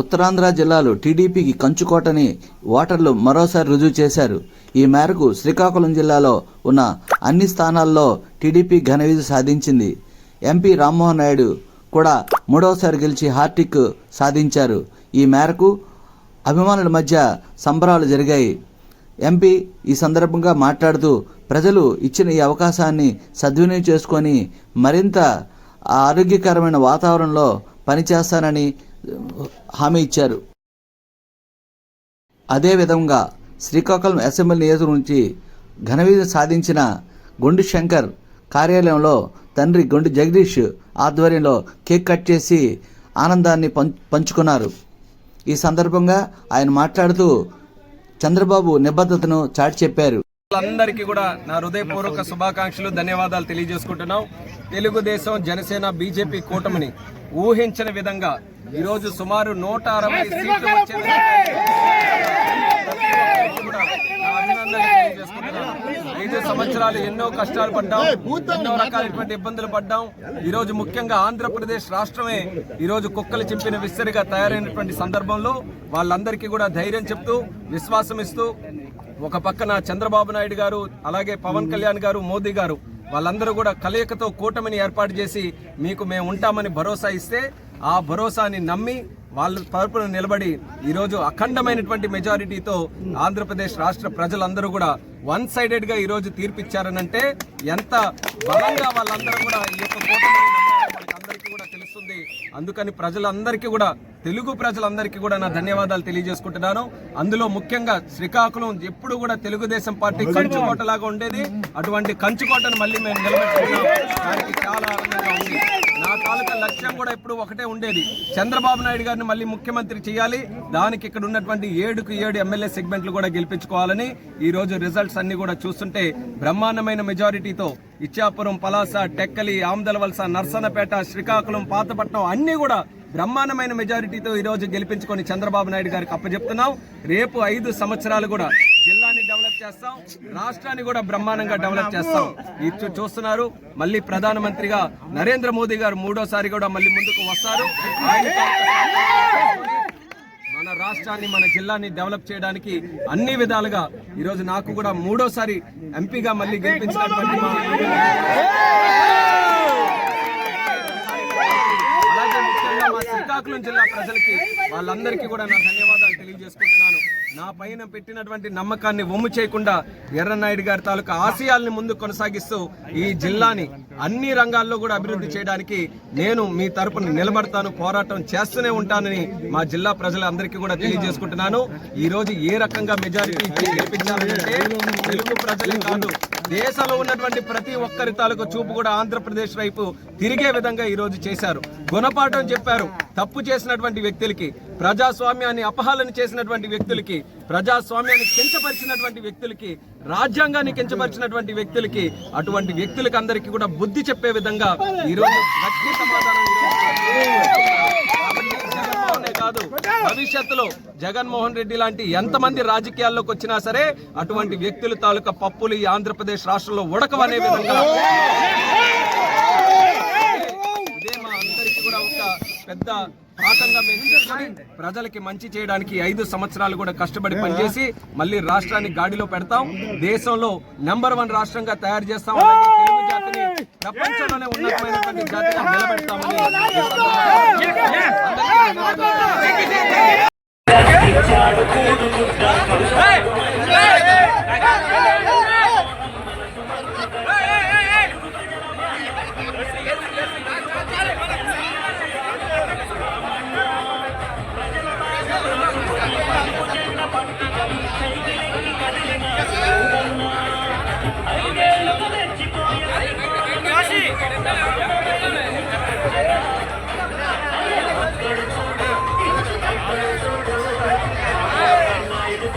ఉత్తరాంధ్ర జిల్లాలో టీడీపీకి కంచుకోటని ఓటర్లు మరోసారి రుజువు చేశారు. ఈ మేరకు శ్రీకాకుళం జిల్లాలో ఉన్న అన్ని స్థానాల్లో టీడీపీ ఘన విజయం సాధించింది. ఎంపీ రామ్మోహన్ నాయుడు కూడా మూడవసారి గెలిచి హార్టిక్ సాధించారు. ఈ మేరకు అభిమానుల మధ్య సంబరాలు జరిగాయి. ఎంపీ ఈ సందర్భంగా మాట్లాడుతూ ప్రజలు ఇచ్చిన ఈ అవకాశాన్ని సద్వినియోగం చేసుకొని మరింత ఆరోగ్యకరమైన వాతావరణంలో పనిచేస్తానని హామీ ఇచ్చారు. అదేవిధంగా శ్రీకాకుళం అసెంబ్లీ నియోజకవర్గం నుంచి ఘన విజయం సాధించిన గొండు శంకర్ కార్యాలయంలో తండ్రి గొండు జగదీష్ ఆధ్వర్యంలో కేక్ కట్ చేసి ఆనందాన్ని పం- పంచుకున్నారు. ఈ సందర్భంగా ఆయన మాట్లాడుతూ చంద్రబాబు నిబద్ధతను చాటి చెప్పారు. అందరికీ కూడా నా హృదయపూర్వక శుభాకాంక్షలు ధన్యవాదాలు తెలియజేసుకుంటున్నాం. తెలుగుదేశం జనసేన బీజేపీ కూటమిని ఊహించిన విధంగా ఈరోజు సుమారు నూట అరవై సీట్లు. ఐదు సంవత్సరాలు ఎన్నో కష్టాలు పడ్డాం ఎన్నో రకాలైనటువంటి ఇబ్బందులు పడ్డాం ఈ రోజు ముఖ్యంగా ఆంధ్రప్రదేశ్ రాష్ట్రమే ఈ రోజు కుక్కలు చింపిన విస్తరిగా తయారైనటువంటి సందర్భంలో వాళ్ళందరికీ కూడా ధైర్యం చెప్తూ విశ్వాసం ఇస్తూ ఒక పక్కన చంద్రబాబు నాయుడు గారు అలాగే పవన్ కళ్యాణ్ గారు మోదీ గారు వాళ్ళందరూ కూడా కలయికతో కూటమిని ఏర్పాటు చేసి మీకు మేము ఉంటామని భరోసా ఇస్తే ఆ భరోసాని నమ్మి వాళ్ళ తరపున నిలబడి ఈరోజు అఖండమైనటువంటి మెజారిటీతో ఆంధ్రప్రదేశ్ రాష్ట్ర ప్రజలందరూ కూడా వన్ సైడెడ్గా ఈరోజు తీర్పిచ్చారనంటే ఎంత బలంగా వాళ్ళందరూ కూడా ఈ యొక్క కూటమిని తెలుస్తుంది అందుకని ప్రజలందరికీ కూడా తెలుగు ప్రజలందరికీ కూడా నా ధన్యవాదాలు తెలియజేసుకుంటున్నాను. అందులో ముఖ్యంగా శ్రీకాకుళం ఎప్పుడు కూడా తెలుగుదేశం పార్టీ కంచుకోటలాగా ఉండేది. అటువంటి కంచుకోటను మళ్ళీ మేము నిలబెట్టుకున్నాం దానికి చాలా ఆనందంగా ఉంది. నా తాలూకా లక్ష్యం కూడా ఎప్పుడు ఒకటే ఉండేది. చంద్రబాబు నాయుడు గారిని మళ్ళీ ముఖ్యమంత్రి చేయాలి. దానికి ఇక్కడ ఉన్నటువంటి ఏడుకు ఏడు ఎమ్మెల్యే సెగ్మెంట్లు కూడా గెలిపించుకోవాలని ఈ రోజు రిజల్ట్స్ అన్ని కూడా చూస్తుంటే బ్రహ్మాండమైన మెజారిటీతో ఇచ్చాపురం పలాస టెక్కలి ఆమ్దలవలస నర్సనపేట శ్రీకాకుళం పాతపట్నం అన్ని కూడా బ్రహ్మాండమైన మెజారిటీతో ఈ రోజు గెలిపించుకొని చంద్రబాబు నాయుడు గారికి అప్పచెప్తున్నాం. రేపు ఐదు సంవత్సరాలు కూడా జిల్లాని డెవలప్ చేస్తాం రాష్ట్రాన్ని కూడా బ్రహ్మాండంగా డెవలప్ చేస్తాం. ఇది చూస్తున్నారు. మళ్ళీ ప్రధానమంత్రిగా నరేంద్ర మోదీ గారు మూడోసారి కూడా మళ్ళీ ముందుకు వస్తారు. మన రాష్ట్రాన్ని మన జిల్లాని డెవలప్ చేయడానికి అన్ని విధాలుగా ఈరోజు నాకు కూడా మూడోసారి ఎంపీగా మళ్ళీ గెలిపించినటువంటి అలాగే ముఖ్యంగా మా శ్రీకాకుళం జిల్లా ప్రజలకి వాళ్ళందరికీ కూడా నా ధన్యవాదాలు. తెలియజేసుకుంటున్నాను. నా పైన పెట్టినటువంటి నమ్మకాన్ని వమ్ము చేయకుండా ఎర్రనాయుడు గారి తాలూకా ఆశయాల్ని ముందు కొనసాగిస్తూ ఈ జిల్లాని అన్ని రంగాల్లో కూడా అభివృద్ధి చేయడానికి నేను మీ తరపున నిలబడతాను పోరాటం చేస్తూనే ఉంటానని మా జిల్లా ప్రజలందరికీ కూడా తెలియజేసుకుంటున్నాను. ఈ రోజు ఏ రకంగా మెజారిటీ గెలిపించాలంటే తెలుగు ప్రజలే కాదు దేశంలో ఉన్నటువంటి ప్రతి ఒక్కరి తాలూకు చూపు కూడా ఆంధ్రప్రదేశ్ వైపు తిరిగే విధంగా ఈ రోజు చేశారు. గుణపాఠం చెప్పారు తప్పు చేసినటువంటి వ్యక్తులకి ప్రజాస్వామ్యాన్ని అపహాలన చేసినటువంటి వ్యక్తులకి ప్రజాస్వామ్యాన్ని కించపరిచినటువంటి వ్యక్తులకి రాజ్యాంగాన్ని కించపరిచినటువంటి వ్యక్తులకి అటువంటి వ్యక్తులకి అందరికీ కూడా బుద్ధి చెప్పే విధంగా ఈ రోజు గట్టి సమాధానం కాదు భవిష్యత్తులో జగన్మోహన్ రెడ్డి లాంటి ఎంతమంది రాజకీయాల్లోకి వచ్చినా సరే అటువంటి వ్యక్తుల తాలూకా పప్పులు ఈ ఆంధ్రప్రదేశ్ రాష్ట్రంలో ఉడకవనే విధంగా ఇదే మా అందరికీ కూడా ఒక పెద్ద మేము ప్రజలకి మంచి చేయడానికి ఐదు సంవత్సరాలు కూడా కష్టపడి పనిచేసి మళ్ళీ రాష్ట్రాన్ని గాడిలో పెడతాం. దేశంలో నెంబర్ వన్ రాష్ట్రంగా తయారు చేస్తాం. అలాగే తెలుగు జాతిని ప్రపంచంలోనే ఉన్నతమైనటువంటి జాతిగా నిలబెడతామని